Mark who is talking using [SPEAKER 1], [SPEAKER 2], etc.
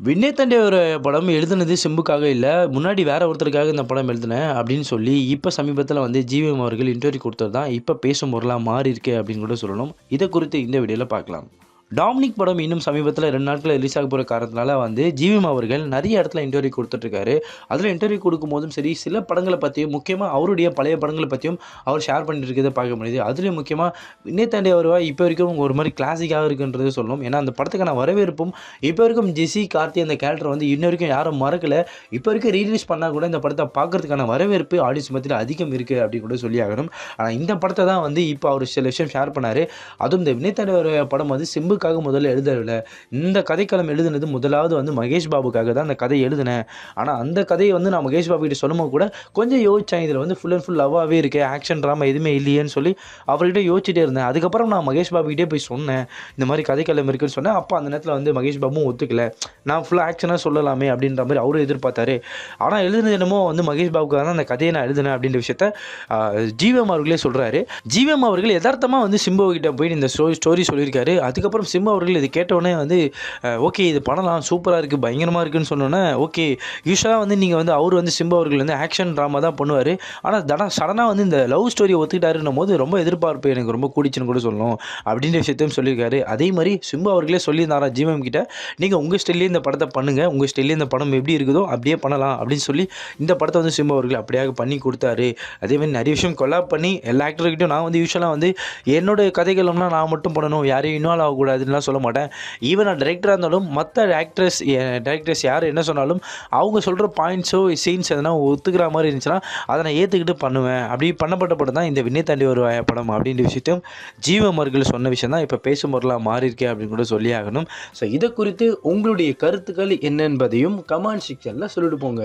[SPEAKER 1] வினய் தண்டையோட ஒரு படம் எழுதுனது சிம்புக்காக இல்லை முன்னாடி வேற ஒருத்தருக்காக இந்த படம் எழுதினேன் அப்படின்னு சொல்லி இப்போ சமீபத்தில் வந்து ஜிவிஎம் அவர்கள் இன்டர்வியூ கொடுத்தது தான் இப்போ பேசும் பொருளாக மாறி இருக்கு அப்படின்னு கூட சொல்லணும். இதை குறித்து இந்த வீடியோவில் பார்க்கலாம். டாமினிக் படம் இன்னும் சமீபத்தில் ரெண்டு நாட்கள் ரிலீஸ் ஆக போகிற காரணத்தினால வந்து ஜிவிஎம் அவர்கள் நிறைய இடத்துல இன்டர்வியூ கொடுத்துட்ருக்காரு. அதில் இன்டர்வியூ கொடுக்கும்போதும் சரி சில படங்களை பற்றியும் முக்கியமாக அவருடைய பழைய படங்களை பற்றியும் அவர் ஷேர் பண்ணிட்டு இருக்கிறத பார்க்க முடியுது. அதுலேயும் முக்கியமாக விண்ணை அவருவா இப்போ வரைக்கும் ஒரு மாதிரி கிளாசிக்காக இருக்குன்றது சொல்லணும். ஏன்னா அந்த படத்துக்கான வரவேற்பும் இப்போ வரைக்கும் ஜெசி கார்த்தி அந்த கேரக்டர் வந்து இன்ன வரைக்கும் யாரும் மறக்கலை. இப்போ வரைக்கும் ரீலீஸ் பண்ணால் கூட இந்த படத்தை பார்க்கறதுக்கான வரவேற்பு ஆடியன்ஸ் மத்தியில் அதிகம் இருக்குது அப்படின்னு கூட சொல்லி ஆகணும். ஆனால் இந்த படத்தை தான் வந்து இப்போ அவர் சில விஷயம் ஷேர் பண்ணார். அதுவும் இந்த வினைத்தாண்டி படம் வந்து சிம்புக்காக முதல்ல எழுதவில்லை. இந்த கதைக்களம் எழுதுனது முதலாவது வந்து மகேஷ் பாபுக்காக தான் அந்த கதை எழுதினேன். ஆனால் அந்த கதையை வந்து நான் மகேஷ் பாபு கிட்ட சொல்லும்போது கூட கொஞ்சம் யோசித்தேன் இதில் வந்து ஃபுல் அண்ட் ஃபுல் லவ்வாகவே இருக்கு ஆக்ஷன் ட்ராமா எதுவுமே இல்லையேன்னு சொல்லி அவர்கிட்ட யோசிச்சுட்டே இருந்தேன். அதுக்கப்புறம் நான் மகேஷ் பாபுக்கிட்டே போய் சொன்னேன் இந்த மாதிரி கதைக்களம் இருக்குன்னு சொன்னேன். அப்போ அந்த நேரத்தில் வந்து மகேஷ் பாபும் ஒத்துக்கல. நான் ஃபுல்லாக ஆக்ஷனாக சொல்லலாமே அப்படின்ற மாதிரி அவரும் எதிர்பார்த்தாரு. ஆனால் எழுதுனது என்னமோ வந்து மகேஷ் பாபுக்காக தான் அந்த கதையை நான் எழுதினேன் அப்படின்ற விஷயத்த ஜீவம் அவர்களே சொல்கிறாரு ஜீவம் அவர்கள் யதார்த்தமாக வந்து சிம்பு கிட்ட போய் இந்த ஸ்டோரி ஸ்டோரி சொல்லியிருக்காரு. அதுக்கப்புறம் சிம்பு அவர்கள் இது கேட்டவுடனே வந்து ஓகே இது பண்ணலாம் சூப்பராக இருக்குது பயங்கரமாக இருக்குதுன்னு சொன்னோன்னே ஓகே யூஸ்வலாக வந்து நீங்கள் வந்து அவர் வந்து சிம்பு அவர்கள் வந்து ஆக்ஷன் ட்ராமா தான் பண்ணுவார். ஆனால் தடா சடனாக வந்து இந்த லவ் ஸ்டோரியை ஒத்துக்கிட்டாருன்னும் போது ரொம்ப எதிர்பார்ப்பு எனக்கு ரொம்ப கூடிச்சுன்னு கூட சொல்லணும் அப்படின்ற விஷயத்தையும் சொல்லியிருக்காரு. அதே மாதிரி சிம்பு அவர்களே சொல்லியிருந்தாரா ஜிவிஎம் கிட்ட நீங்கள் உங்கள் ஸ்டைல்லே இந்த படத்தை பண்ணுங்கள் உங்கள் ஸ்டைல்லே இந்த படம் எப்படி இருக்குதோ அப்படியே பண்ணலாம் அப்படின்னு சொல்லி இந்த படத்தை வந்து சிம்பு அவர்கள் அப்படியாக பண்ணி கொடுத்தாரு. அதே மாதிரி நிறைய விஷயம் கொலாப் பண்ணி எல்லா ஆக்டர்கிட்டையும் நான் வந்து யூஸ்வலாக வந்து என்னோட கதைகளம்னா நான் மட்டும் பண்ணணும் யாரையும் இன்வால்வ் அதுலாம் சொல்ல மாட்டேன். ஈவன் நான் டேரக்டராக இருந்தாலும் மற்ற ஆக்ட்ரஸ் டேரக்டர்ஸ் யார் என்ன சொன்னாலும் அவங்க சொல்கிற பாயிண்ட்ஸோ சீன்ஸ் எதனா ஒத்துக்கிற மாதிரி இருந்துச்சுன்னா அதை நான் ஏற்றுக்கிட்டு பண்ணுவேன். அப்படி பண்ணப்பட்ட படம் தான் இந்த விண்ணை தாண்டி ஒரு படம் அப்படின்ற விஷயத்தையும் ஜீவமர்கள் சொன்ன விஷயம் தான். இப்போ பேசும் பொருளாக மாறியிருக்கே அப்படின்னு கூட சொல்லி ஆகணும். ஸோ இதை குறித்து உங்களுடைய கருத்துக்கள் என்னென்பதையும் கமெண்ட் செக்ஷனில் சொல்லிட்டு போங்க.